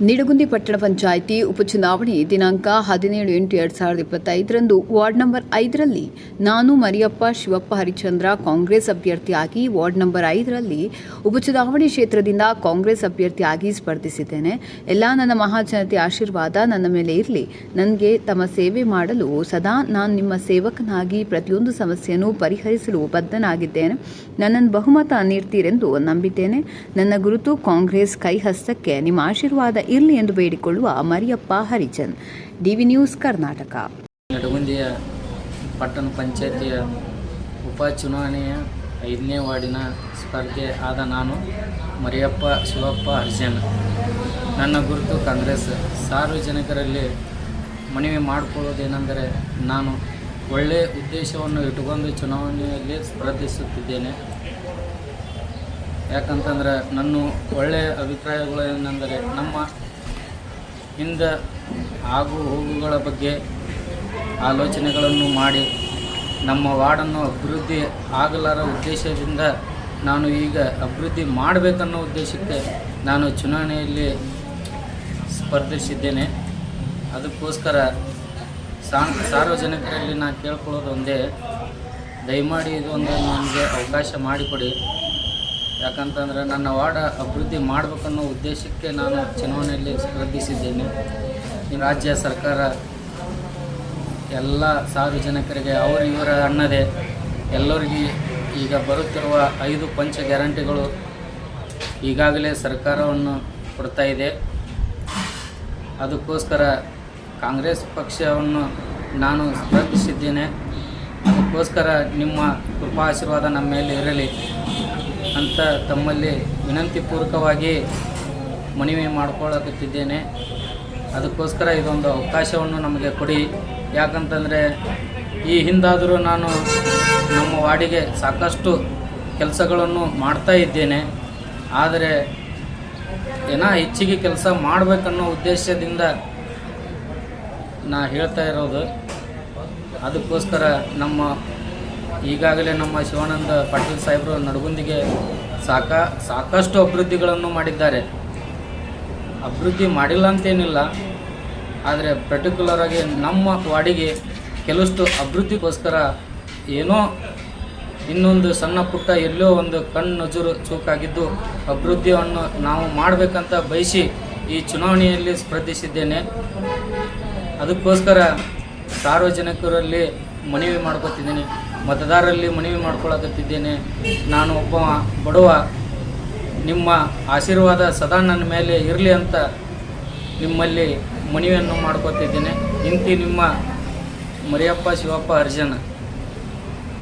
ನಿಡಗುಂದಿ ಪಟ್ಟಣ ಪಂಚಾಯಿತಿ ಉಪಚುನಾವಣೆ ದಿನಾಂಕ ಹದಿನೇಳು ಎಂಟು ಎರಡು ಸಾವಿರದ ಇಪ್ಪತ್ತೈದರಂದು ವಾರ್ಡ್ ನಂಬರ್ ಐದರಲ್ಲಿ ನಾನು ಮರಿಯಪ್ಪ ಶಿವಪ್ಪ ಹರಿಚಂದ್ರ ಕಾಂಗ್ರೆಸ್ ಅಭ್ಯರ್ಥಿಯಾಗಿ ವಾರ್ಡ್ ನಂಬರ್ ಐದರಲ್ಲಿ ಉಪಚುನಾವಣೆ ಕ್ಷೇತ್ರದಿಂದ ಕಾಂಗ್ರೆಸ್ ಅಭ್ಯರ್ಥಿಯಾಗಿ ಸ್ಪರ್ಧಿಸಿದ್ದೇನೆ. ಎಲ್ಲ ನನ್ನ ಮಹಾಜನತೆ ಆಶೀರ್ವಾದ ನನ್ನ ಮೇಲೆ ಇರಲಿ. ನನಗೆ ತಮ್ಮ ಸೇವೆ ಮಾಡಲು ಸದಾ ನಾನು ನಿಮ್ಮ ಸೇವಕನಾಗಿ ಪ್ರತಿಯೊಂದು ಸಮಸ್ಯೆಯನ್ನು ಪರಿಹರಿಸಲು ಬದ್ಧನಾಗಿದ್ದೇನೆ. ನನ್ನನ್ನು ಬಹುಮತ ನೀಡ್ತೀರೆಂದು ನಂಬಿದ್ದೇನೆ. ನನ್ನ ಗುರುತು ಕಾಂಗ್ರೆಸ್ ಕೈ ಹಸ್ತಕ್ಕೆ ನಿಮ್ಮ ಆಶೀರ್ವಾದ ಇರಲಿ ಎಂದು ಬೇಡಿಕೊಳ್ಳುವ Mariyappa Harichand. D V news Karnataka. ನಡಗುಂದಿಯ ಪಟ್ಟಣ ಪಂಚಾಯತಿಯ ಉಪಚುನಾವಣೆಯ ಐದನೇ ವಾರ್ಡಿನ ಸ್ಪರ್ಧೆ ಆದ ನಾನು, ಮರಿಯಪ್ಪ, ಶಿವಪ್ಪ ಹರಿಜನ್ ನನ್ನ ಗುರುತು ಕಾಂಗ್ರೆಸ್. ಸಾರ್ವಜನಿಕರಲ್ಲಿ ಮನವಿ ಮಾಡಿಕೊಳ್ಳೋದೇನೆಂದರೆ ನಾನು ಒಳ್ಳೆಯ ಉದ್ದೇಶವನ್ನು ಇಟ್ಟುಕೊಂಡು ಚುನಾವಣೆಯಲ್ಲಿ ಸ್ಪರ್ಧಿಸುತ್ತಿದ್ದೇನೆ. ಯಾಕಂತಂದ್ರೆ ನನ್ನ ಒಳ್ಳೆಯ ಅಭಿಪ್ರಾಯಗಳು ಏನೆಂದರೆ ನಮ್ಮ ಹಿಂದೆ ಆಗು ಹೋಗುಗಳ ಬಗ್ಗೆ ಆಲೋಚನೆಗಳನ್ನು ಮಾಡಿ ನಮ್ಮ ವಾರ್ಡನ್ನು ಅಭಿವೃದ್ಧಿ ಆಗಲಾರ ಉದ್ದೇಶದಿಂದ ನಾನು ಈಗ ಅಭಿವೃದ್ಧಿ ಮಾಡಬೇಕನ್ನೋ ಉದ್ದೇಶಕ್ಕೆ ನಾನು ಚುನಾವಣೆಯಲ್ಲಿ ಸ್ಪರ್ಧಿಸಿದ್ದೇನೆ. ಅದಕ್ಕೋಸ್ಕರ ಸಾರ್ವಜನಿಕರಲ್ಲಿ ನಾನು ಕೇಳ್ಕೊಳ್ಳೋದು ಒಂದೇ. ದಯಮಾಡಿ ಇದೊಂದು ನನಗೆ ಅವಕಾಶ ಮಾಡಿಕೊಡಿ. ಯಾಕಂತಂದರೆ ನನ್ನ ವಾರ್ಡ್ ಅಭಿವೃದ್ಧಿ ಮಾಡಬೇಕನ್ನೋ ಉದ್ದೇಶಕ್ಕೆ ನಾನು ಚುನಾವಣೆಯಲ್ಲಿ ಸ್ಪರ್ಧಿಸಿದ್ದೇನೆ. ರಾಜ್ಯ ಸರ್ಕಾರ ಎಲ್ಲ ಸಾರ್ವಜನಿಕರಿಗೆ, ಅವರು ಇವರ ಅಣ್ಣದೇ, ಎಲ್ಲರಿಗೆ ಈಗ ಬರುತ್ತಿರುವ ಐದು ಪಂಚ ಗ್ಯಾರಂಟಿಗಳು ಈಗಾಗಲೇ ಸರ್ಕಾರವನ್ನು ಕೊಡ್ತಾ ಇದೆ. ಅದಕ್ಕೋಸ್ಕರ ಕಾಂಗ್ರೆಸ್ ಪಕ್ಷವನ್ನು ನಾನು ಸ್ಪರ್ಧಿಸಿದ್ದೇನೆ. ಅದಕ್ಕೋಸ್ಕರ ನಿಮ್ಮ ಕೃಪಾ ಆಶೀರ್ವಾದ ನಮ್ಮ ಮೇಲೆ ಇರಲಿ. ಅಂತ ತಮ್ಮಲ್ಲಿ ವಿನಂತಿಪೂರ್ವಕವಾಗಿ ಮನವಿ ಮಾಡ್ಕೊಳ್ಳಕತ್ತಿದ್ದೇನೆ. ಅದಕ್ಕೋಸ್ಕರ ಇದೊಂದು ಅವಕಾಶವನ್ನು ನಮಗೆ ಕೊಡಿ. ಯಾಕಂತಂದರೆ ಈ ಹಿಂದಾದರೂ ನಾನು ನಮ್ಮ ವಾರ್ಡಿಗೆ ಸಾಕಷ್ಟು ಕೆಲಸಗಳನ್ನು ಮಾಡ್ತಾ ಇದ್ದೇನೆ. ಆದರೆ ಏನೋ ಹೆಚ್ಚಿಗೆ ಕೆಲಸ ಮಾಡಬೇಕನ್ನೋ ಉದ್ದೇಶದಿಂದ ನಾ ಹೇಳ್ತಾ ಇರೋದು. ಅದಕ್ಕೋಸ್ಕರ ನಮ್ಮ ಈಗಾಗಲೇ ನಮ್ಮ ಶಿವಾನಂದ ಪಾಟೀಲ್ ಸಾಹೇಬರು ನಡಗುಂದಿಗೆ ಸಾಕ ಸಾಕಷ್ಟು ಅಭಿವೃದ್ಧಿಗಳನ್ನು ಮಾಡಿದ್ದಾರೆ. ಅಭಿವೃದ್ಧಿ ಮಾಡಿಲ್ಲ ಅಂತೇನಿಲ್ಲ, ಆದರೆ ಪರ್ಟಿಕ್ಯುಲರ್ ಆಗಿ ನಮ್ಮ ವಾರ್ಡಿಗೆ ಕೆಲವಷ್ಟು ಅಭಿವೃದ್ಧಿಗೋಸ್ಕರ ಏನೋ ಇನ್ನೊಂದು ಸಣ್ಣ ಪುಟ್ಟ ಎಲ್ಲೋ ಒಂದು ಕಣ್ಣು ನಜರು ಚೂಕಾಗಿದ್ದು ಅಭಿವೃದ್ಧಿಯನ್ನು ನಾವು ಮಾಡಬೇಕಂತ ಬಯಸಿ ಈ ಚುನಾವಣೆಯಲ್ಲಿ ಸ್ಪರ್ಧಿಸಿದ್ದೇನೆ. ಅದಕ್ಕೋಸ್ಕರ ಸಾರ್ವಜನಿಕರಲ್ಲಿ ಮನವಿ ಮಾಡ್ಕೊತಿದ್ದೀನಿ. ಮತದಾರರಲ್ಲಿ ಮನವಿ ಮಾಡ್ಕೊಳಕತ್ತಿದ್ದೇನೆ. ನಾನು ಒಬ್ಬ ಬಡವ. ನಿಮ್ಮ ಆಶೀರ್ವಾದ ಸದಾ ನನ್ನ ಮೇಲೆ ಇರಲಿ ಅಂತ ನಿಮ್ಮಲ್ಲಿ ಮನವಿಯನ್ನು ಮಾಡ್ಕೋತಿದ್ದೇನೆ. ಇಂತಿ ನಿಮ್ಮ ಮರಿಯಪ್ಪ, ಶಿವಪ್ಪ ಹರ್ಜನ